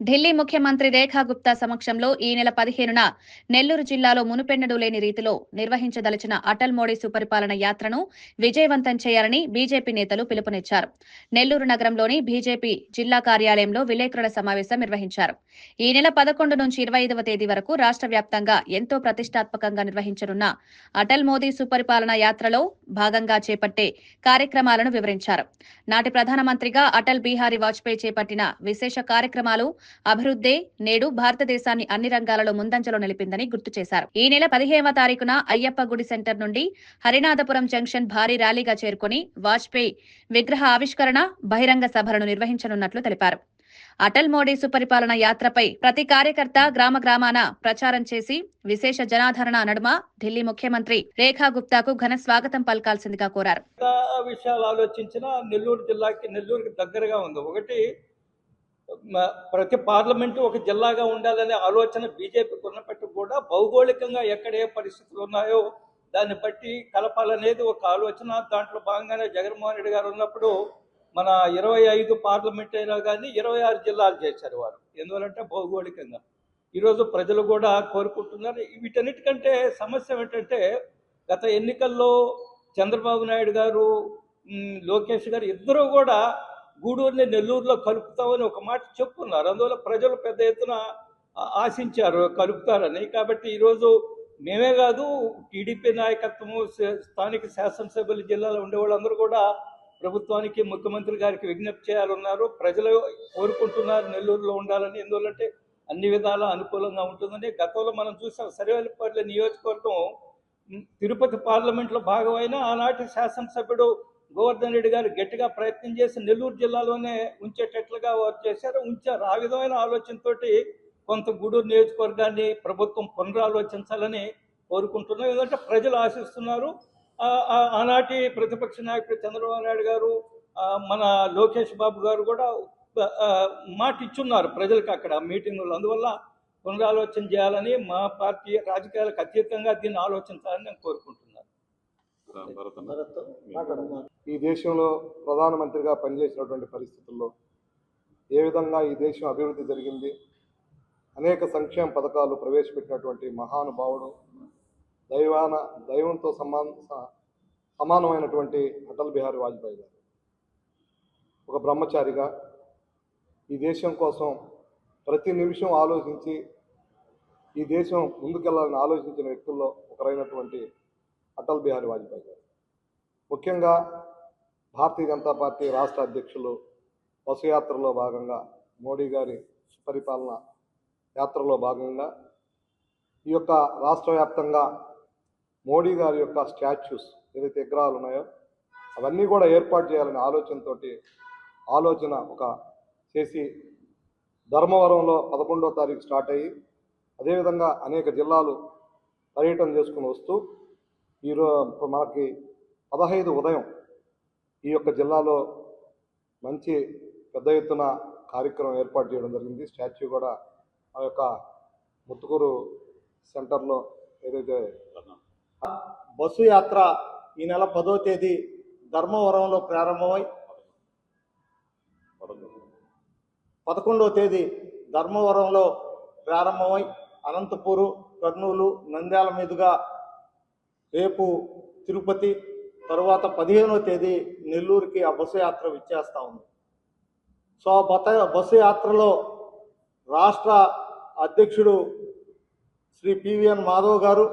ఢిల్లీ ముఖ్యమంత్రి రేఖా గుప్తా సమక్షంలో ఈ నెల పదిహేనున నెల్లూరు జిల్లాలో మునుపెన్నడు లేని రీతిలో నిర్వహించదలిచిన అటల్ మోడీ సుపరిపాలన యాత్రను విజయవంతం చేయాలని బీజేపీ నేతలు పిలుపునిచ్చారు. నెల్లూరు నగరంలోని బీజేపీ జిల్లా కార్యాలయంలో విలేకరుల సమావేశం నిర్వహించారు. ఈ నెల పదకొండు నుంచి ఇరవై ఐదవ తేదీ వరకు రాష్ట్ర వ్యాప్తంగా ఎంతో ప్రతిష్టాత్మకంగా నిర్వహించనున్న అటల్ మోదీ సుపరిపాలన యాత్రలో భాగంగా చేపట్టే కార్యక్రమాలను వివరించారు. నాటి ప్రధానమంత్రిగా అటల్ బిహారీ వాజ్పేయి చేపట్టిన విశేష కార్యక్రమాలు అభివృద్ధే నేడు భారతదేశాన్ని అన్ని రంగాలలో ముందంజలో నిలిపిందని గుర్తు చేశారు. ఈ నెల పదిహేనవ తారీఖున అయ్యప్ప గుడి సెంటర్ నుండి హరినాథపురం జంక్షన్ భారీ ర్యాలీగా చేరుకుని వాజ్పేయి విగ్రహ ఆవిష్కరణ బహిరంగ సభలను నిర్వహించనున్నట్లు తెలిపారు. అటల్ మోడీ సుపరిపాలన యాత్రపై ప్రతి కార్యకర్త గ్రామ గ్రామాన ప్రచారం చేసి విశేష జనాదరణ నడుమ ఢిల్లీ ముఖ్యమంత్రి రేఖా గుప్తాకు ఘన స్వాగతం పలకాల్సిందిగా కోరారు. విషయాలు ఆలోచించిన నెల్లూరు జిల్లాకి నెల్లూరుకి దగ్గరగా ఉంది. ఒకటి ప్రతి పార్లమెంటు ఒక జిల్లాగా ఉండాలనే ఆలోచన బీజేపీకి ఉన్నప్పటికీ కూడా భౌగోళికంగా ఎక్కడ ఏ పరిస్థితులు ఉన్నాయో దాన్ని బట్టి కలపాలనేది ఒక ఆలోచన. దాంట్లో భాగంగానే జగన్మోహన్ రెడ్డి గారు ఉన్నప్పుడు మన ఇరవై ఐదు పార్లమెంట్ అయినా కానీ ఇరవై ఆరు జిల్లాలు చేశారు వారు. ఎందువలంటే భౌగోళికంగా. ఈరోజు ప్రజలు కూడా కోరుకుంటున్నారు. వీటన్నిటికంటే సమస్య ఏంటంటే గత ఎన్నికల్లో చంద్రబాబు నాయుడు గారు లోకేష్ గారు ఇద్దరూ కూడా గూడూరుని నెల్లూరులో కలుపుతామని ఒక మాట చెప్పున్నారు. అందువల్ల ప్రజలు పెద్ద ఎత్తున ఆశించారు కలుపుతారని. కాబట్టి ఈరోజు మేమే కాదు టీడీపీ నాయకత్వము స్థానిక శాసనసభ్యులు జిల్లాలో ఉండే వాళ్ళందరూ కూడా ప్రభుత్వానికి ముఖ్యమంత్రి గారికి విజ్ఞప్తి చేయాలన్నారు. ప్రజలు కోరుకుంటున్నారు నెల్లూరులో ఉండాలని. ఎందువల్లంటే అన్ని విధాలా అనుకూలంగా ఉంటుందని. గతంలో మనం చూసాం సర్వేలపల్లి నియోజకవర్గం తిరుపతి పార్లమెంట్లో భాగమైన ఆనాటి శాసనసభ్యుడు గోవర్ధన్ రెడ్డి గారు గట్టిగా ప్రయత్నం చేసి నెల్లూరు జిల్లాలోనే ఉంచేటట్లుగా వారు చేశారు. ఉంచారు ఆ విధమైన ఆలోచనతోటి కొంత గూడూరు నియోజకవర్గాన్ని ప్రభుత్వం పునరాలోచించాలని కోరుకుంటున్నాం. ఎందుకంటే ప్రజలు ఆశిస్తున్నారు. ఆనాటి ప్రతిపక్ష నాయకుడు చంద్రబాబు నాయుడు గారు మన లోకేష్ బాబు గారు కూడా మాట ఇచ్చున్నారు ప్రజలకు అక్కడ మీటింగులు. అందువల్ల పునరాలోచన చేయాలని మా పార్టీ రాజకీయాలకు అతీతంగా దీన్ని ఆలోచించాలని నేను కోరుకుంటున్నాను. ఈ దేశంలో ప్రధానమంత్రిగా పనిచేసినటువంటి పరిస్థితుల్లో ఏ విధంగా ఈ దేశం అభివృద్ధి జరిగింది? అనేక సంక్షేమ పథకాలు ప్రవేశపెట్టినటువంటి మహానుభావుడు దైవాన దైవంతో సమాన సమానమైనటువంటి అటల్ బిహారీ వాజ్పేయి గారు. ఒక బ్రహ్మచారిగా ఈ దేశం కోసం ప్రతి నిమిషం ఆలోచించి ఈ దేశం ముందుకెళ్ళాలని ఆలోచించిన వ్యక్తుల్లో ఒకరైనటువంటి అటల్ బిహారీ వాజ్పేయి గారు. ముఖ్యంగా భారతీయ జనతా పార్టీ రాష్ట్ర అధ్యక్షులు బస్సు యాత్రలో భాగంగా మోడీ గారి సుపరిపాలన యాత్రలో భాగంగా ఈ యొక్క రాష్ట్ర వ్యాప్తంగా మోడీ గారి యొక్క స్టాచ్యూస్ ఏదైతే విగ్రహాలు ఉన్నాయో అవన్నీ కూడా ఏర్పాటు చేయాలనే ఆలోచనతో ఆలోచన ఒక చేసి ధర్మవరంలో పదకొండో తారీఖు స్టార్ట్ అయ్యి అదేవిధంగా అనేక జిల్లాలు పర్యటన చేసుకుని వస్తూ ఈరోజు మనకి పదహైదు ఉదయం ఈ యొక్క జిల్లాలో మంచి పెద్ద ఎత్తున కార్యక్రమం ఏర్పాటు చేయడం జరిగింది. స్టాచ్యూ కూడా ఆ యొక్క ముత్తుకూరు సెంటర్లో ఏదైతే బస్సు యాత్ర ఈ నెల పదో తేదీ ధర్మవరంలో ప్రారంభమై పదకొండవ తేదీ ధర్మవరంలో ప్రారంభమై అనంతపూరు కర్నూలు నంద్యాల మీదుగా రేపు తిరుపతి తరువాత పదిహేనవ తేదీ నెల్లూరుకి ఆ బస్సు యాత్ర విచ్చేస్తా ఉంది. సో ఆ బత బస్సు యాత్రలో రాష్ట్ర అధ్యక్షుడు శ్రీ పివిఎన్ మాధవ్ గారు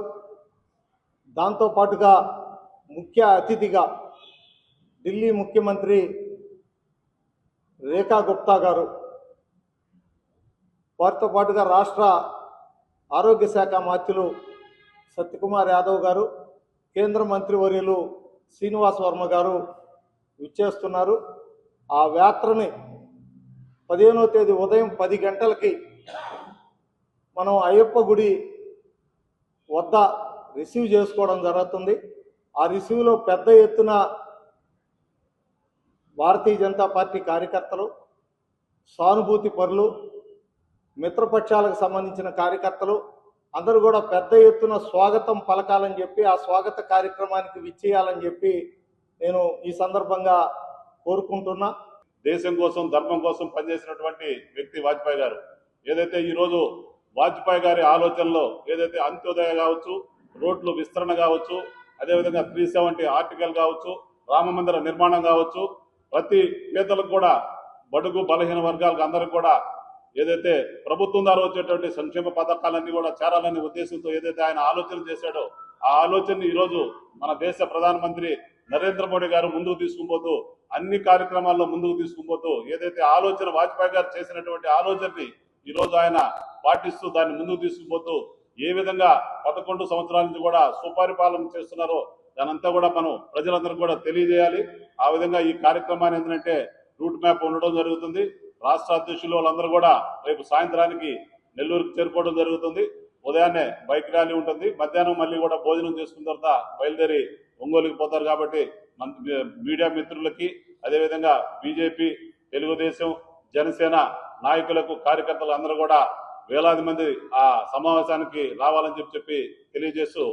దాంతో పాటుగా ముఖ్య అతిథిగా ఢిల్లీ ముఖ్యమంత్రి రేఖా గుప్తా గారు వారితో పాటుగా రాష్ట్ర ఆరోగ్య శాఖ మాత్రులు సత్యకుమార్ యాదవ్ గారు కేంద్ర మంత్రివర్యులు శ్రీనివాస్ వర్మ గారు విచ్చేస్తున్నారు. ఆ యాత్రని పదిహేనో తేదీ ఉదయం పది గంటలకి మనం అయ్యప్ప గుడి వద్ద రిసీవ్ చేసుకోవడం జరుగుతుంది. ఆ రిసీవ్లో పెద్ద ఎత్తున భారతీయ జనతా పార్టీ కార్యకర్తలు సానుభూతి పరులు మిత్రపక్షాలకు సంబంధించిన కార్యకర్తలు అందరూ కూడా పెద్ద ఎత్తున స్వాగతం పలకాలని చెప్పి ఆ స్వాగత కార్యక్రమానికి విచ్చేయాలని చెప్పి నేను ఈ సందర్భంగా కోరుకుంటున్నా. దేశం కోసం ధర్మం కోసం పనిచేసినటువంటి వ్యక్తి వాజ్పేయి గారు. ఏదైతే ఈరోజు వాజ్పేయి గారి ఆలోచనలో ఏదైతే అంత్యోదయ కావచ్చు రోడ్లు విస్తరణ కావచ్చు అదేవిధంగా త్రీ సెవెంటీ ఆర్టికల్ కావచ్చు రామ మందిర నిర్మాణం కావచ్చు ప్రతి పేదలకు కూడా బడుగు బలహీన వర్గాలకు అందరికి కూడా ఏదైతే ప్రభుత్వం ద్వారా వచ్చేటువంటి సంక్షేమ పథకాలన్నీ కూడా చేరాలనే ఉద్దేశంతో ఏదైతే ఆయన ఆలోచన చేశాడో ఆ ఆలోచనని ఈరోజు మన దేశ ప్రధానమంత్రి నరేంద్ర మోడీ గారు ముందుకు తీసుకుపోతూ అన్ని కార్యక్రమాల్లో ముందుకు తీసుకుపోతూ ఏదైతే ఆలోచన వాజ్పేయి గారు చేసినటువంటి ఆలోచనని ఈరోజు ఆయన పాటిస్తూ దాన్ని ముందుకు తీసుకుపోతూ ఏ విధంగా పదకొండు సంవత్సరాల నుంచి కూడా సుపరిపాలన చేస్తున్నారో దానంతా కూడా మనం ప్రజలందరూ కూడా తెలియజేయాలి. ఆ విధంగా ఈ కార్యక్రమాన్ని ఏంటంటే రూట్ మ్యాప్ ఉండడం జరుగుతుంది. రాష్ట్ర అధ్యక్షులు వాళ్ళందరూ కూడా రేపు సాయంత్రానికి నెల్లూరుకు చేరుకోవడం జరుగుతుంది. ఉదయాన్నే బైక్ ర్యాలీ ఉంటుంది. మధ్యాహ్నం మళ్ళీ కూడా భోజనం చేసుకున్న తర్వాత బయలుదేరి ఒంగోలుకి పోతారు కాబట్టి మీడియా మిత్రులకి అదేవిధంగా బీజేపీ తెలుగుదేశం జనసేన నాయకులకు కార్యకర్తలు అందరూ కూడా వేలాది మంది ఆ సమావేశానికి రావాలని చెప్పి చెప్పి తెలియజేస్తూ